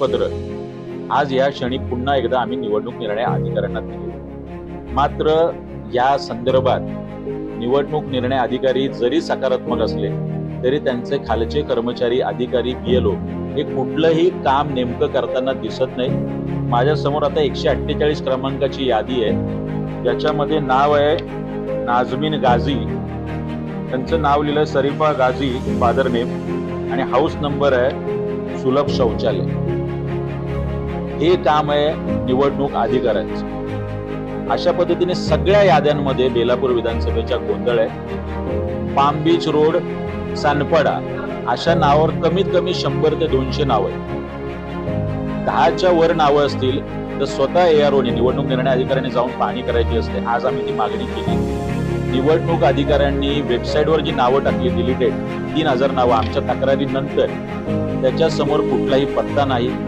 पत्र. आज या क्षणी पुन्हा एकदा आम्ही निवडणूक निर्णय अधिकाऱ्यांना दिले. मात्र या संदर्भात निवडणूक निर्णय अधिकारी जरी सकारात्मक असले तरी त्यांचे खालचे कर्मचारी अधिकारी बीएलओ हे कुठलंही काम नेमकं करताना दिसत नाही. माझ्यासमोर आता एकशे अठ्ठेचाळीस क्रमांकाची यादी आहे. ज्याच्यामध्ये नाव आहे नाझमीन गाझी. त्यांचं नाव लिहिलं सरीफा गाझी फादर नेम. आणि हाऊस नंबर आहे सुलभ शौचालय. हे काम आहे निवडणूक अधिकाऱ्यांचं. अशा पद्धतीने सगळ्या याद्यांमध्ये बेलापूर विधानसभेच्या गोंधळ आहे. पाम बीच रोड सानपाडा अशा नावावर कमीत कमी शंभर ते दोनशे नावं आहेत. दहाच्या वर नावं असतील तर स्वतः एआरओने निवडणूक निर्णय अधिकाऱ्यांनी जाऊन पाहणी करायची असते आज आम्ही ती मागणी केली. निवडणूक अधिकाऱ्यांनी वेबसाईटवर जी नावं टाकली डिलिटेड तीन हजार नावं आमच्या तक्रारीनंतर त्याच्यासमोर कुठलाही पत्ता नाही.